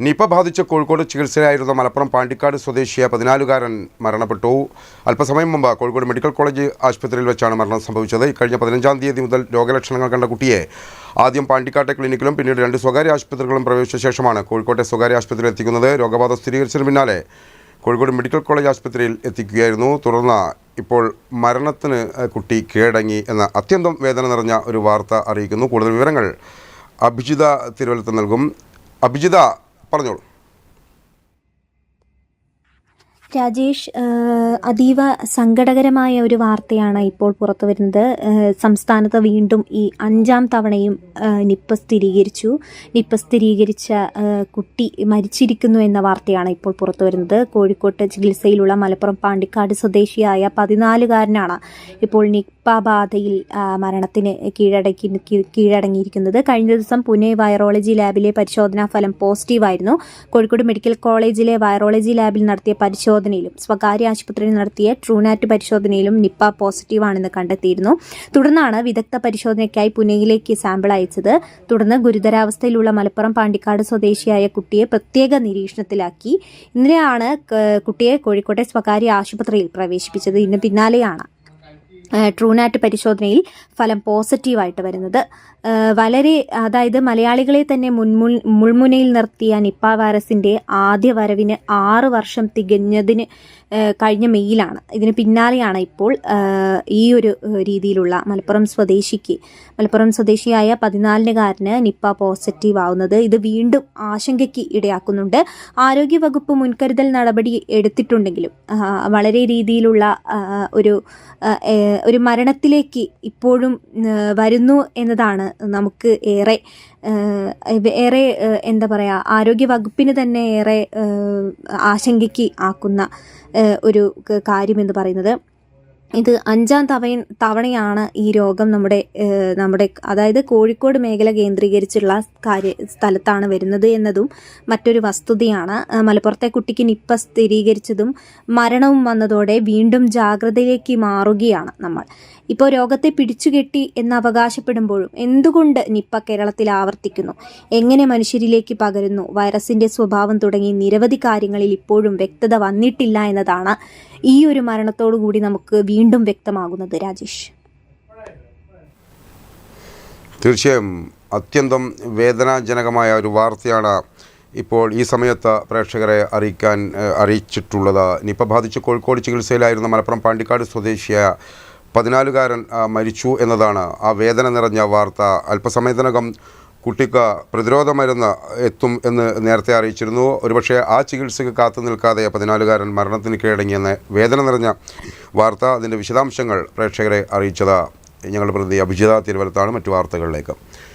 Nipah ബാധിച്ച കോഴിക്കോട് ചികിത്സയിലായിരുന്ന മലപ്പുറം പാണ്ടിക്കാട് സ്വദേശിയ പതിനാലുകാരൻ മരണപ്പെട്ടു. അല്പസമയം മുമ്പ് കോഴിക്കോട് മെഡിക്കൽ കോളേജ് ആശുപത്രിയിൽ വെച്ചാണ് മരണം സംഭവിച്ചത്. ഇക്കഴിഞ്ഞ പതിനഞ്ചാം തീയതി മുതൽ രോഗലക്ഷണങ്ങൾ കണ്ട കുട്ടിയെ ആദ്യം പാണ്ടിക്കാട്ടെ ക്ലിനിക്കിലും പിന്നീട് രണ്ട് സ്വകാര്യ ആശുപത്രികളും പ്രവേശിച്ച ശേഷമാണ് കോഴിക്കോട്ടെ സ്വകാര്യ ആശുപത്രിയിൽ എത്തിക്കുന്നത്. രോഗബാധ സ്ഥിരീകരിച്ചതിന് പിന്നാലെ കോഴിക്കോട് മെഡിക്കൽ കോളേജ് ആശുപത്രിയിൽ എത്തിക്കുകയായിരുന്നു. തുടർന്ന് ഇപ്പോൾ മരണത്തിന് കുട്ടി കീഴടങ്ങി എന്ന അത്യന്തം വേദന നിറഞ്ഞ ഒരു വാർത്ത അറിയിക്കുന്നു. കൂടുതൽ വിവരങ്ങൾ അഭിജിത തിരുവല്ലത്ത് നൽകും. അഭിജിത പറഞ്ഞോളൂ രാജേഷ് അതീവ സങ്കടകരമായ ഒരു വാർത്തയാണ് ഇപ്പോൾ പുറത്തു വരുന്നത്. സംസ്ഥാനത്ത് വീണ്ടും ഈ അഞ്ചാം തവണയും നിപ്പ സ്ഥിരീകരിച്ചു. നിപ്പ സ്ഥിരീകരിച്ച കുട്ടി മരിച്ചിരിക്കുന്നു എന്ന വാർത്തയാണ് ഇപ്പോൾ പുറത്തു വരുന്നത്. കോഴിക്കോട്ട് ചികിത്സയിലുള്ള മലപ്പുറം പാണ്ടിക്കാട് സ്വദേശിയായ പതിനാലുകാരനാണ് ഇപ്പോൾ നിപ്പ ബാധയിൽ മരണത്തിന് കീഴടക്കി കീഴടങ്ങിയിരിക്കുന്നത്. കഴിഞ്ഞ ദിവസം പുനെ വൈറോളജി ലാബിലെ പരിശോധനാ ഫലം പോസിറ്റീവായിരുന്നു. കോഴിക്കോട് മെഡിക്കൽ കോളേജിലെ വൈറോളജി ലാബിൽ നടത്തിയ പരിശോധനയിലും സ്വകാര്യ ആശുപത്രിയിൽ നടത്തിയ ട്രൂനാറ്റ് പരിശോധനയിലും നിപ്പ പോസിറ്റീവാണെന്ന് കണ്ടെത്തിയിരുന്നു. തുടർന്നാണ് വിദഗ്ധ പരിശോധനയ്ക്കായി പുനെയിലേക്ക് സാമ്പിൾ അയച്ചത്. തുടർന്ന് ഗുരുതരാവസ്ഥയിലുള്ള മലപ്പുറം പാണ്ടിക്കാട് സ്വദേശിയായ കുട്ടിയെ പ്രത്യേക നിരീക്ഷണത്തിലാക്കി. ഇന്നലെയാണ് കുട്ടിയെ കോഴിക്കോട്ടെ സ്വകാര്യ ആശുപത്രിയിൽ പ്രവേശിപ്പിച്ചത്. ഇതിന് പിന്നാലെയാണ്. ട്രൂനാറ്റ് പരിശോധനയിൽ ഫലം പോസിറ്റീവായിട്ട് വരുന്നത്. വളരെ അതായത് മലയാളികളെ തന്നെ മുൻമുൻ മുൾമുനയിൽ നിർത്തിയ നിപ്പ വൈറസിന്റെ ആദ്യ വരവിന് ആറ് വർഷം തികഞ്ഞതിന് കഴിഞ്ഞ മെയ്യിലാണ്. ഇതിന് പിന്നാലെയാണ് ഇപ്പോൾ ഈ ഒരു രീതിയിലുള്ള മലപ്പുറം സ്വദേശിക്ക് മലപ്പുറം സ്വദേശിയായ പതിനാലിനുകാരന് നിപ്പ പോസിറ്റീവ് ആവുന്നത് ഇത് വീണ്ടും ആശങ്കയ്ക്ക് ഇടയാക്കുന്നുണ്ട്. ആരോഗ്യവകുപ്പ് മുൻകരുതൽ നടപടി എടുത്തിട്ടുണ്ടെങ്കിലും വളരെ രീതിയിലുള്ള ഒരു ഒരു മരണത്തിലേക്ക് ഇപ്പോഴും വരുന്നു എന്നതാണ് നമുക്ക് ഏറെ ഏറെ എന്താ പറയുക ആരോഗ്യവകുപ്പിന് തന്നെ ഏറെ ആശങ്കയ്ക്ക് ആക്കുന്ന ഒരു കാര്യമെന്ന് പറയുന്നത്. ഇത് അഞ്ചാം തവ തവണയാണ് ഈ രോഗം നമ്മുടെ നമ്മുടെ അതായത് കോഴിക്കോട് മേഖല കേന്ദ്രീകരിച്ചുള്ള കാര്യ സ്ഥലത്താണ് വരുന്നത് എന്നതും മറ്റൊരു വസ്തുതയാണ്. മലപ്പുറത്തെ കുട്ടിക്ക് നിപ്പ സ്ഥിരീകരിച്ചതും മരണവും വന്നതോടെ വീണ്ടും ജാഗ്രതയിലേക്ക് മാറുകയാണ് നമ്മൾ. ഇപ്പോൾ രോഗത്തെ പിടിച്ചുകെട്ടി എന്ന് അവകാശപ്പെടുമ്പോഴും എന്തുകൊണ്ട് നിപ്പ കേരളത്തിൽ ആവർത്തിക്കുന്നു? എങ്ങനെ മനുഷ്യരിലേക്ക് പകരുന്നു? വൈറസിന്റെ സ്വഭാവം തുടങ്ങി നിരവധി കാര്യങ്ങളിൽ ഇപ്പോഴും വ്യക്തത വന്നിട്ടില്ല എന്നതാണ് ഈ ഒരു മരണത്തോടു കൂടി നമുക്ക് വീണ്ടും വ്യക്തമാകുന്നത് രാജേഷ്. തീർച്ചയായും അത്യന്തം വേദനാജനകമായ ഒരു വാർത്തയാണ് ഇപ്പോൾ ഈ സമയത്ത് പ്രേക്ഷകരെ അറിയിക്കാൻ അറിയിച്ചിട്ടുള്ളത്. നിപ്പ ബാധിച്ച് കോഴിക്കോട് ചികിത്സയിലായിരുന്ന മലപ്പുറം പാണ്ടിക്കാട് സ്വദേശിയായ പതിനാലുകാരൻ മരിച്ചു എന്നതാണ് ആ വേദന നിറഞ്ഞ വാർത്ത. അല്പസമയത്തിനകം കുട്ടിക്ക് പ്രതിരോധ മരുന്ന് എത്തും എന്ന് നേരത്തെ അറിയിച്ചിരുന്നു. ഒരുപക്ഷെ ആ ചികിത്സയ്ക്ക് കാത്തു നിൽക്കാതെ പതിനാലുകാരൻ മരണത്തിന് കീഴടങ്ങിയെന്ന് വേദന നിറഞ്ഞ വാർത്ത അതിന്റെ വിശദാംശങ്ങൾ പ്രേക്ഷകരെ അറിയിച്ചത്. ഞങ്ങളുടെ പ്രതി അഭിജിത തിരുവനന്തപുരത്താണ് മറ്റു വാർത്തകളിലേക്ക്.